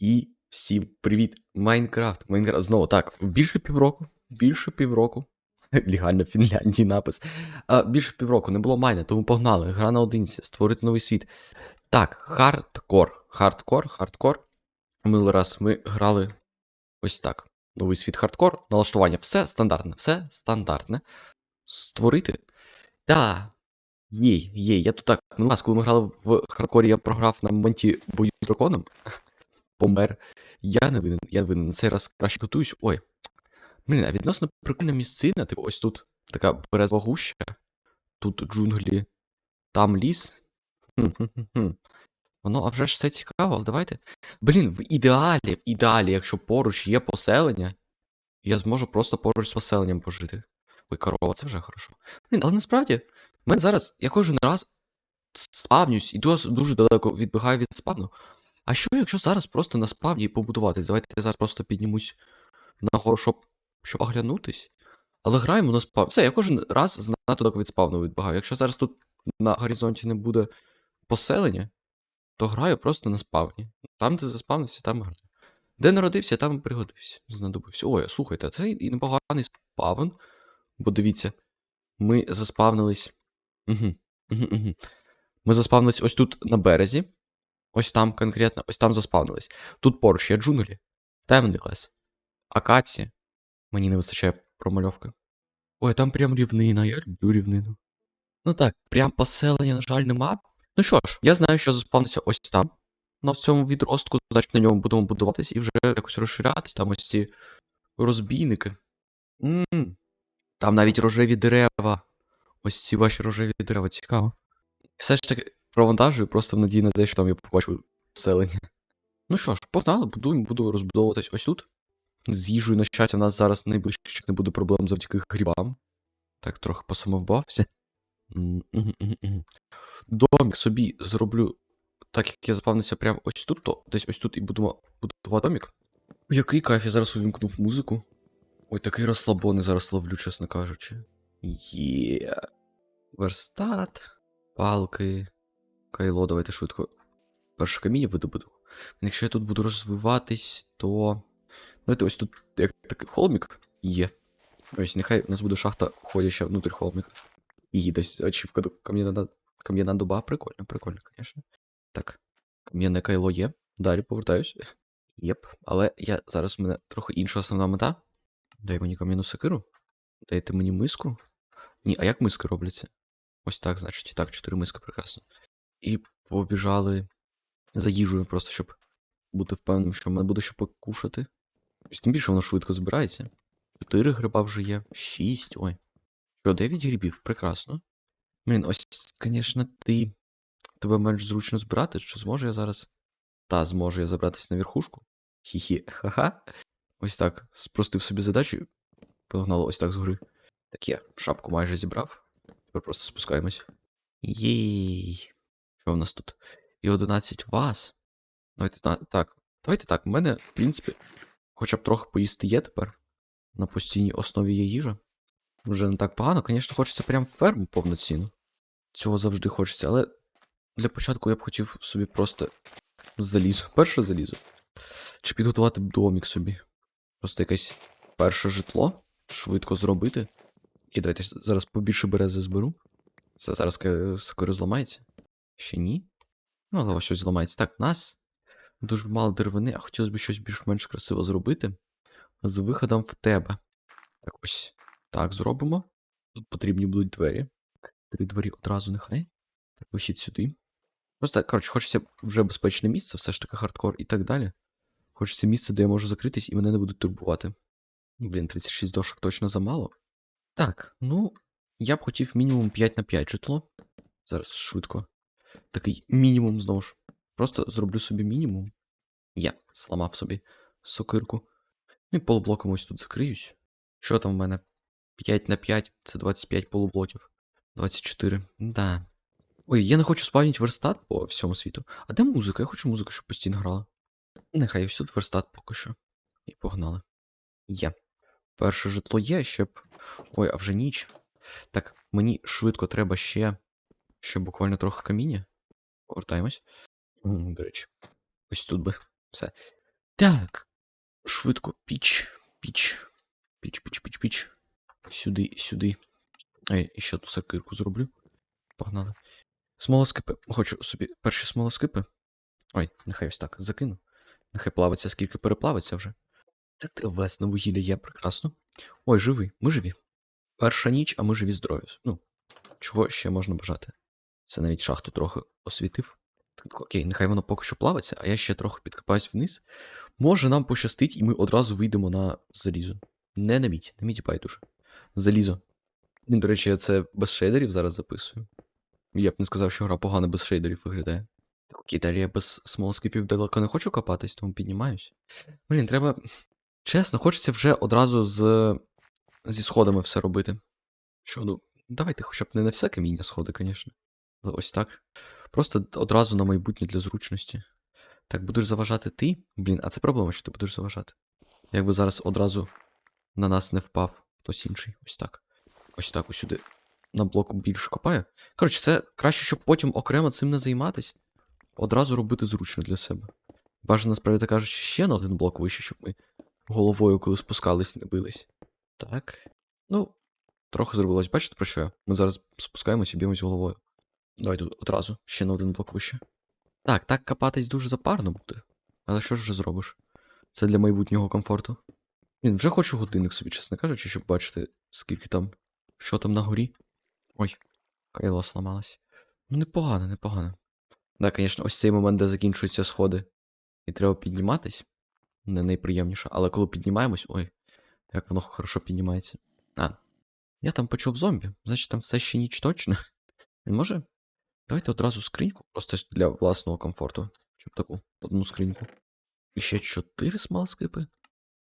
І всім привіт! Майнкрафт. Майнкрафт. Знову так, більше півроку. Більше півроку. Легально в Фінляндії напис. А, більше півроку не було майна, тому погнали. Гра на одинці, створити новий світ. Так, хардкор. Хардкор, хардкор. Минулий раз ми грали ось так. Новий світ хардкор. Налаштування. Все стандартне, все стандартне. Створити. Та. Є, є. Я тут так. Минулий раз, коли ми грали в хардкорі, я програв на моменті бою з драконом. Помер. Я не винен, я винен. На цей раз краще готуюсь. Ой. Блін, а відносно прикольна місцина, типу, ось тут така березова гуща, тут джунглі, там ліс. Воно, а вже ж все цікаво, але давайте. Блін, в ідеалі, в ідеалі, якщо поруч є поселення, я зможу просто поруч з поселенням пожити. Ой, корова, це вже хорошо. Блін, але насправді, в мене зараз, я кожен раз спавнюсь і дос- дуже далеко відбігаю від спавну. А що, якщо зараз просто на спавні побудуватись? Давайте я зараз просто піднімусь нагору, щоб, щоб оглянутись. Але граємо на спав. Все, я кожен раз знато далеко від спавну відбігаю. Якщо зараз тут на горизонті не буде поселення, то граю просто на спавні. Там, де заспавнився, там граю. Де народився, там і пригодився. Знадобився. Ой, слухайте, це і непоганий спавн. Бо дивіться, ми заспавнились. Угу, угу. Ми заспавнились ось тут на березі. Ось там конкретно, ось там заспавнились. Тут поруч є джунглі, темний лес, акація. Мені не вистачає промальовки. Ой, там прям рівнина, я люблю рівнину. Ну так, прям поселення, на жаль, нема. Ну що ж, я знаю, що заспавниться ось там. На цьому відростку, значить на ньому будемо будуватись і вже якось розширятись, там ось ці розбійники. м Там навіть рожеві дерева. Ось ці ваші рожеві дерева, цікаво. Все ж таки провантажую, просто в надії на те, що там я побачу поселення. Ну що ж, погнали, будуємо, буду розбудовуватись ось тут. З їжею, на щастя, в нас зараз найближчий не буде проблем завдяки грибам. Так, трохи посамовбався. Домик собі зроблю, так як я запавнився прямо ось тут, то десь ось тут і будемо будувати домик. Який кайф, я зараз увімкнув музику. Ой, такий розслабоний зараз ловлю, чесно кажучи. Є. Верстат, палки, кайло, давайте швидко. Перше каміння видобуду. Якщо я тут буду розвиватись, то. Давайте ось тут як такий холмік є. Ось нехай у нас буде шахта ходяча внутрі холміка. І десь ачівка до кам'яна кам'яна дуба. Прикольно, прикольно, звісно. Так, кам'яне кайло є. Далі повертаюсь. Єп. Але я зараз в мене трохи інша основна мета. Дай мені кам'яну сокиру. Дайте мені миску. Ні, а як миски робляться? Ось так, значить, так, чотири миски прекрасно. І побіжали за їжею, просто щоб бути впевненим, що в мене буде що покушати. Тим більше воно швидко збирається. Чотири гриба вже є. Шість. Ой. Що, дев'ять грибів? Прекрасно. Блін, ось, звісно, ти. Тебе менш зручно збирати, чи зможу я зараз? Та, зможу я забратись на верхушку. Хі-хі, ха-ха. Ось так. Спростив собі задачу. Погнало ось так згори. Так я шапку майже зібрав. Тепер просто спускаємось. Єй. Що в нас тут? І 11 вас. Давайте так. Давайте так. У мене, в принципі, хоча б трохи поїсти є тепер. На постійній основі є їжа. Вже не так погано. Звісно, хочеться прям ферму повноцінну. Цього завжди хочеться, але для початку я б хотів собі просто залізо. Перше залізо. Чи підготувати домік собі. Просто якесь перше житло. Швидко зробити. І зараз побільше берези зберу. Це зараз сокиру зламається. Ще ні. Ну, але ось щось зламається. Так, в нас дуже мало деревини, а хотілося б щось більш-менш красиво зробити. З виходом в тебе. Так ось. Так, зробимо. Тут потрібні будуть двері. Три двері одразу нехай. Так, вихід сюди. Просто, коротше, хочеться вже безпечне місце, все ж таки хардкор і так далі. Хочеться місце, де я можу закритись і мене не будуть турбувати. Блін, 36 дошок точно замало. Так, ну, я б хотів мінімум 5 на 5 житло. Зараз швидко. Такий мінімум знову ж. Просто зроблю собі мінімум. Я зламав собі сокирку. Ну і полублоком ось тут закриюсь. Що там в мене? 5 на 5 це 25 полублоків. 24. Да. Ой, я не хочу спавнити верстат по всьому світу. А де музика? Я хочу музику, щоб постійно грала. Нехай ось тут верстат поки що. І погнали. Є. Перше житло є, ще б. Ой, а вже ніч. Так, мені швидко треба ще. Ще буквально трохи каміння. Повертаємось. До речі. Ось тут би. Все. Так. Швидко. Піч. Піч. Піч, піч, піч, піч. Сюди, сюди. Ай, і ще ту сакирку зроблю. Погнали. Смолоскипи. Хочу собі перші смолоскипи. Ой, нехай ось так закину. Нехай плавиться, скільки переплавиться вже. Так древесне вугілля є прекрасно. Ой, живий, ми живі. Перша ніч, а ми живі здорові. Ну, чого ще можна бажати? Це навіть шахту трохи освітив. Окей, нехай воно поки що плавиться, а я ще трохи підкопаюсь вниз. Може нам пощастить, і ми одразу вийдемо на залізо. Не на мідь, на мідь байдуже. Залізо. Ну, До речі, я це без шейдерів зараз записую. Я б не сказав, що гра погано без шейдерів виглядає. Так, окей, далі я без смолоскипів далеко не хочу копатись, тому піднімаюсь. Блін, треба. Чесно, хочеться вже одразу з... зі сходами все робити. Що, ну, давайте хоча б не на все каміння сходи, звісно. Але ось так. Просто одразу на майбутнє для зручності. Так, будеш заважати ти? Блін, а це проблема, що ти будеш заважати. Якби зараз одразу на нас не впав хтось інший. Ось так. Ось так, ось сюди. На блок більше копаю. Коротше, це краще, щоб потім окремо цим не займатись. Одразу робити зручно для себе. Бажано, насправді кажучи, ще на один блок вище, щоб ми головою, коли спускались, не бились. Так. Ну, трохи зробилось. Бачите, про що я? Ми зараз спускаємося і б'ємось головою. Давайте одразу, ще на один блок вище. Так, так копатись дуже запарно буде. Але що ж вже зробиш? Це для майбутнього комфорту. Він вже хочу годинник собі, чесно кажучи, щоб бачити, скільки там, що там на горі. Ой, кайло сламалось. Ну, непогано, непогано. Так, звісно, ось цей момент, де закінчуються сходи, і треба підніматись. Не найприємніше, але коли піднімаємось, ой, як воно хорошо піднімається. А, я там почув зомбі, значить там все ще ніч точно. Він може? Давайте одразу скриньку, просто для власного комфорту. Щоб таку одну скриньку. І ще чотири смалскипи?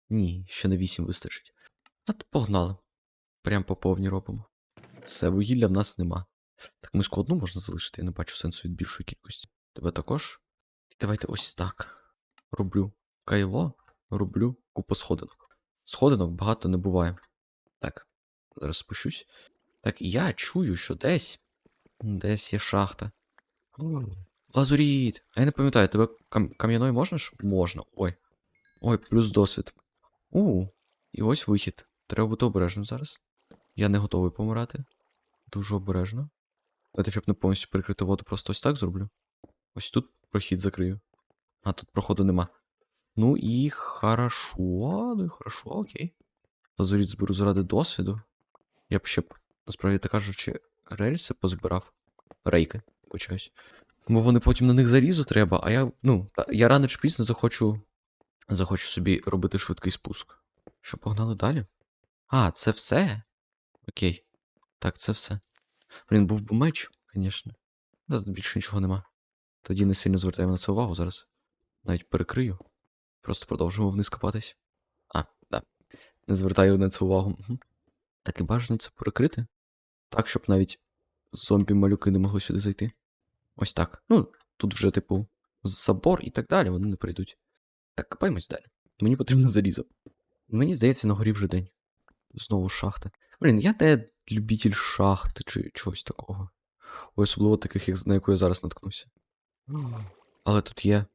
Ні, ще на вісім вистачить. А то погнали. Прям по повній робимо. Все, вугілля в нас нема. Так, миску одну можна залишити, я не бачу сенсу від більшої кількості. Тебе також. Давайте ось так. Роблю кайло, роблю купу сходинок. Сходинок багато не буває. Так, зараз спущусь. Так, і я чую, що десь. Десь є шахта. Лазуріт! А я не пам'ятаю, тебе кам- кам'яною можна ж? Можна. Ой. Ой, плюс досвід. У, і ось вихід. Треба бути обережним зараз. Я не готовий помирати. Дуже обережно. Давайте, щоб не повністю перекрити воду, просто ось так зроблю. Ось тут прохід закрию. А тут проходу нема. Ну і хорошо, ну і хорошо, окей. Лазуріт зберу заради досвіду. Я б ще насправді так кажучи, рельси позбирав. Рейки, почаюсь. Бо вони потім на них зарізу треба, а я, ну, я рано чи пізно захочу. Захочу собі робити швидкий спуск. Що, погнали далі? А, це все? Окей. Так, це все. Блін, був би меч, звісно. Та тут більше нічого нема. Тоді не сильно звертаємо на це увагу зараз. Навіть перекрию. Просто продовжуємо вниз копатись. А, да. Не звертаю на це увагу. Угу. Так і бажано це перекрити. Так, щоб навіть зомбі-малюки не могли сюди зайти. Ось так. Ну, тут вже, типу, забор і так далі, вони не прийдуть. Так, копаємось далі. Мені потрібно залізо. Мені здається, на горі вже день. Знову шахта. Блін, я не любитель шахти чи чогось такого. Особливо таких, як, на яку я зараз наткнуся. Але тут є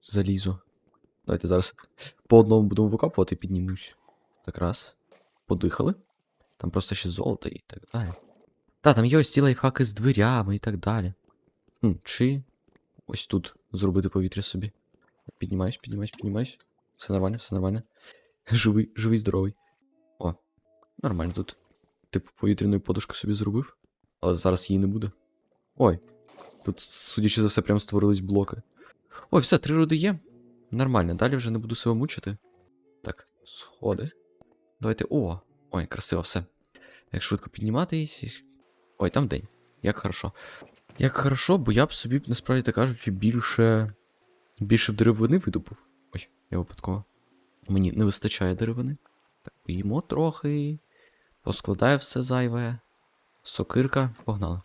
залізо. Давайте зараз по одному будемо викопувати і піднімусь. Так раз. Подихали. Там просто ще золото і так далі. Та, там є ось ці лайфхаки з дверями і так далі. Хм, чи ось тут зробити повітря собі. Піднімаюсь, піднімаюсь, піднімаюсь. Все нормально, все нормально. Живий, живий, здоровий. О, нормально тут. Типу повітряну подушку собі зробив, але зараз її не буде. Ой. Тут, судячи за все, прям створились блоки. Ой, все, три руди є. Нормально, далі вже не буду себе мучити. Так, сходи. Давайте. О! Ой, красиво, все. Як швидко підніматись. Ой, там день. Як хорошо. Як хорошо, бо я б собі, насправді так кажучи, більше. Більше б деревини видобув. Ой, я випадково. Мені не вистачає деревини. Так, поїмо трохи. Поскладаю все зайве. Сокирка, погнали.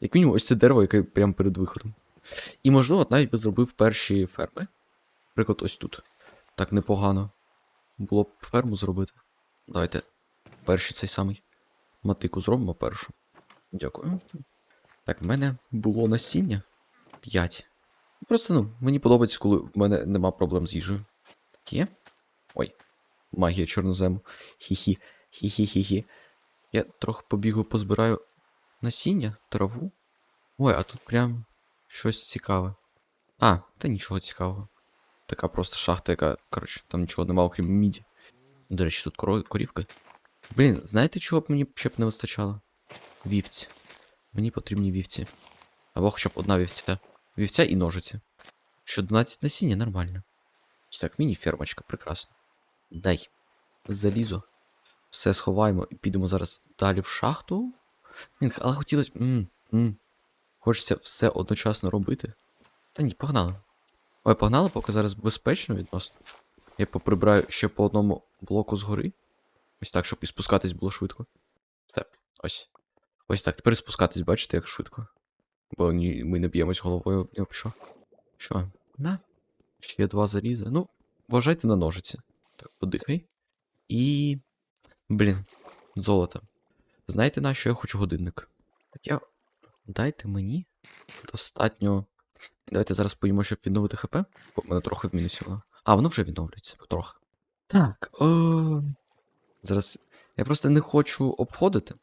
Як мінімум, ось це дерево, яке прямо перед виходом. І, можливо, навіть би зробив перші ферми. Наприклад, ось тут. Так непогано. Було б ферму зробити. Давайте перший цей самий. Матику зробимо першу. Дякую. Так, в мене було насіння 5. Просто, ну, мені подобається, коли в мене нема проблем з їжею. Є? Ой. Магія чорнозему. Хі-хі. Хі-хі-хі-хі. Я трохи побігу, позбираю насіння, траву. Ой, а тут прям щось цікаве. А, та нічого цікавого. Така просто шахта, яка, коротше, там нічого нема, окрім міді. До речі, тут корівки. Блін, знаєте, чого б мені ще б не вистачало? Вівці. Мені потрібні вівці. Або хоча б одна вівця. Вівця і ножиці. Що 12 насіння нормально. Ось так, міні-фермочка, прекрасно. Дай. Залізо. Все сховаємо і підемо зараз далі в шахту. Але хотілося. М. Хочеться все одночасно робити. Та ні, погнали. Ой, погнали, поки зараз безпечно відносно. Я поприбираю ще по одному блоку згори. Ось так, щоб і спускатись було швидко. Все, ось. Ось так, тепер спускатись, бачите, як швидко. Бо ні, ми не б'ємось головою об що. Що? На. Ще два заліза. Ну, вважайте на ножиці. Так, подихай. І. Блін, золото. Знаєте, на що я хочу годинник? Так я. Дайте мені достатньо. Давайте зараз поїмо, щоб відновити ХП. Бо мене трохи в мінусі воно. А, воно вже відновлюється. Трохи. Так. О... Зараз. Я просто не хочу обходити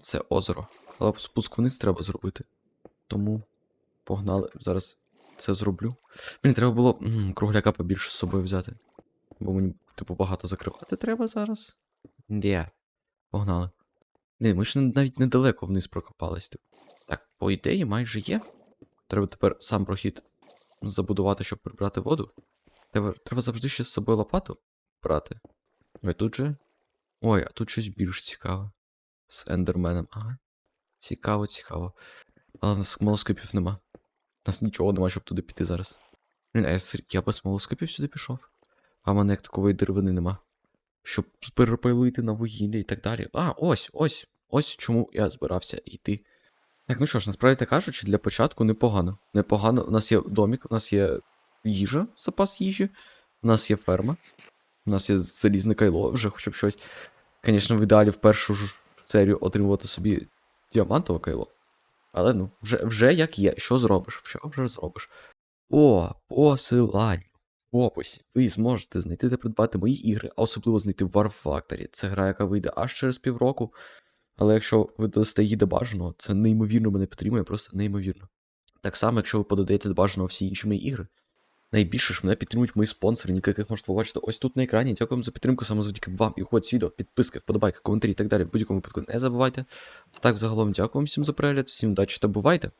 це озеро. Але спуск вниз треба зробити. Тому погнали. Зараз це зроблю. Блін, треба було м, кругляка побільше з собою взяти. Бо мені, типу, багато закривати треба зараз. Де? Погнали. Блін, ми ж навіть недалеко вниз прокопались. Типу. Так, по ідеї, майже є. Треба тепер сам прохід забудувати, щоб прибрати воду. Треба, треба завжди ще з собою лопату брати. Ой, тут же. Ой, а тут щось більш цікаве. З ендерменом. Ага. Цікаво, цікаво. Але у нас молоскипів нема. У нас нічого нема, щоб туди піти зараз. А я, я без молоскипів сюди пішов. А в мене як такової деревини нема. Щоб перепилити на вугілля і так далі. А, ось, ось. Ось чому я збирався йти. Так, ну що ж, насправді кажучи, для початку непогано. Непогано. У нас є домік, у нас є їжа, запас їжі, у нас є ферма, у нас є залізне кайло, вже хоча б щось. Звісно, в ідеалі в першу ж серію отримувати собі діамантове кайло. Але ну, вже, вже як є. Що зробиш? Що вже зробиш? О, посилання. В описі ви зможете знайти та придбати мої ігри, а особливо знайти War Factory. Це гра, яка вийде аж через півроку. Але якщо ви дасте її до бажаного, це неймовірно мене підтримує, просто неймовірно. Так само, якщо ви подаєте до бажаного всі інші мої ігри. Найбільше ж мене підтримують мої спонсори, яких можете побачити ось тут на екрані. Дякую за підтримку, саме завдяки вам. І з відео, підписки, вподобайки, коментарі і так далі. В будь-якому випадку не забувайте. А так, загалом, дякую всім за перегляд, всім удачі та бувайте!